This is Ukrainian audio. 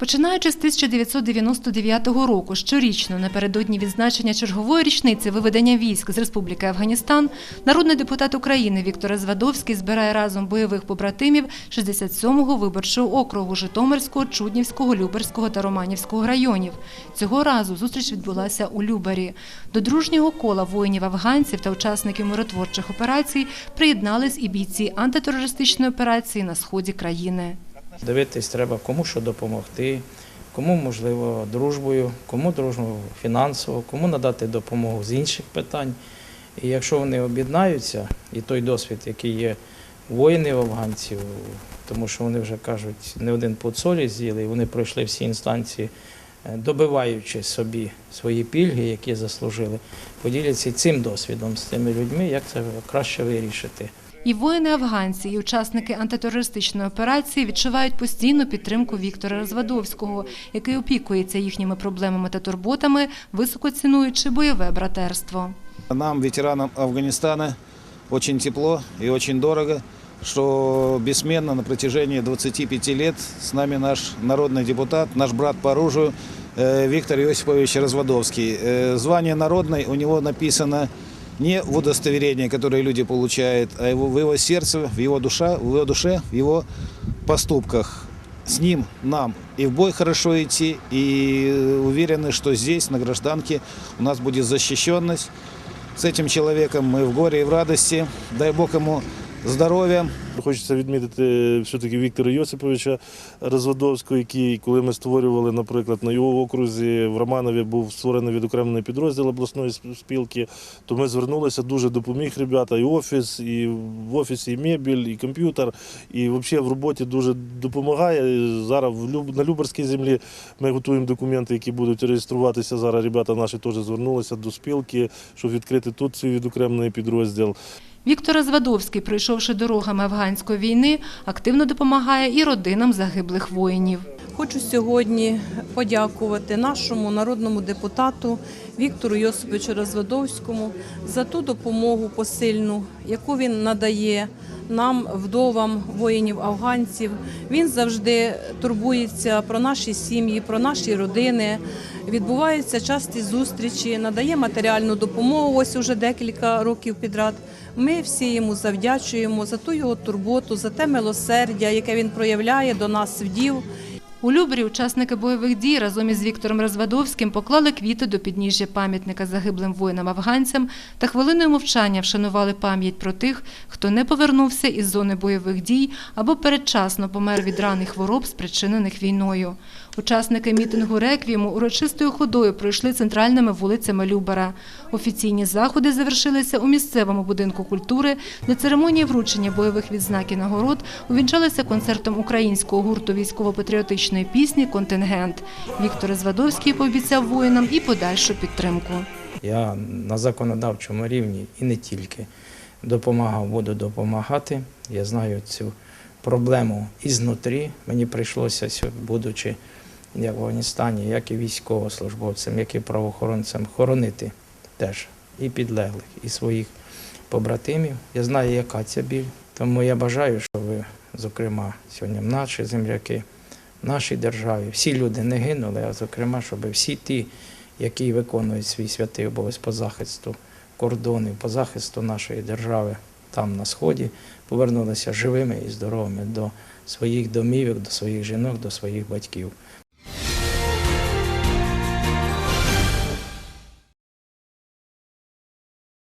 Починаючи з 1999 року, щорічно напередодні відзначення чергової річниці виведення військ з Республіки Афганістан, народний депутат України Віктор Звадовський збирає разом бойових побратимів 67-го виборчого округу Житомирського, Чуднівського, Люберського та Романівського районів. Цього разу зустріч відбулася у Любарі. До дружнього кола воїнів-афганців та учасників миротворчих операцій приєднались і бійці антитерористичної операції на сході країни. Дивитись треба, кому що допомогти, кому можливо дружбою, кому дружбою фінансово, кому надати допомогу з інших питань. І якщо вони об'єднаються, і той досвід, який є воїнів афганців, тому що вони вже кажуть, не один пуд солі з'їли, і вони пройшли всі інстанції, е, добиваючи собі свої пільги, які заслужили, поділяться цим досвідом з тими людьми, як це краще вирішити. І воїни-афганці, і учасники антитерористичної операції відчувають постійну підтримку Віктора Розвадовського, який опікується їхніми проблемами та турботами, високо цінуючи бойове братерство. Нам, ветеранам Афганистана, очень тепло и очень дорого, что бессменно на протяжении 25 лет с нами наш народный депутат, наш брат по оружию э, Виктор Иосифович Разводовский. Э, Звание народное у него написано не в удостоверении, которое люди получают, а его, в его сердце, в его, душа, в его душе, в его поступках. С ним нам и в бой хорошо идти, и уверены, что здесь, на гражданке, у нас будет защищенность. С этим человеком мы в горе и в радости. Дай Бог ему здоров'я. Хочеться відмітити все-таки Віктора Йосиповича Розводовського, який, коли ми створювали, наприклад, на його окрузі в Романові був створений відокремлений підрозділ обласної спілки, то ми звернулися, дуже допоміг ребята, і офіс, і в офісі і мебіль, і комп'ютер, і взагалі в роботі дуже допомагає. Зараз на Люберській землі ми готуємо документи, які будуть реєструватися. Зараз ребята наші теж звернулися до спілки, щоб відкрити тут свій відокремлений підрозділ. Віктор Азвадовський, пройшовши дорогами афганської війни, активно допомагає і родинам загиблих воїнів. Хочу сьогодні подякувати нашому народному депутату Віктору Йосиповичу Розводовському за ту допомогу посильну, яку він надає нам, вдовам воїнів афганців. Він завжди турбується про наші сім'ї, про наші родини. Відбуваються часті зустрічі, надає матеріальну допомогу. Ось уже декілька років підряд. Ми всі йому завдячуємо за ту його турботу, за те милосердя, яке він проявляє до нас вдів. У Любрі учасники бойових дій разом із Віктором Розвадовським поклали квіти до підніжжя пам'ятника загиблим воїнам-афганцям та хвилиною мовчання вшанували пам'ять про тих, хто не повернувся із зони бойових дій або передчасно помер від ран і хвороб, спричинених війною. Учасники мітингу «Реквієму» урочистою ходою пройшли центральними вулицями Любара. Офіційні заходи завершилися у місцевому будинку культури, де церемонія вручення бойових відзнак і нагород увінчалася концертом українського гурту військово-патріотичної пісні «Контингент». Віктор Звадовський пообіцяв воїнам і подальшу підтримку. Я на законодавчому рівні і не тільки допомагав, буду допомагати. Я знаю цю проблему ізнутрі. Мені прийшлося, будучи в Афганістані, як і військовослужбовцям, як і правоохоронцям, хоронити теж і підлеглих, і своїх побратимів. Я знаю, яка ця біль. Тому я бажаю, щоб ви, зокрема, сьогодні наші земляки, нашій державі, всі люди не гинули, а зокрема, щоб всі ті, які виконують свій святий обов'язок по захисту кордонів, по захисту нашої держави там на сході, повернулися живими і здоровими до своїх домівок, до своїх жінок, до своїх батьків.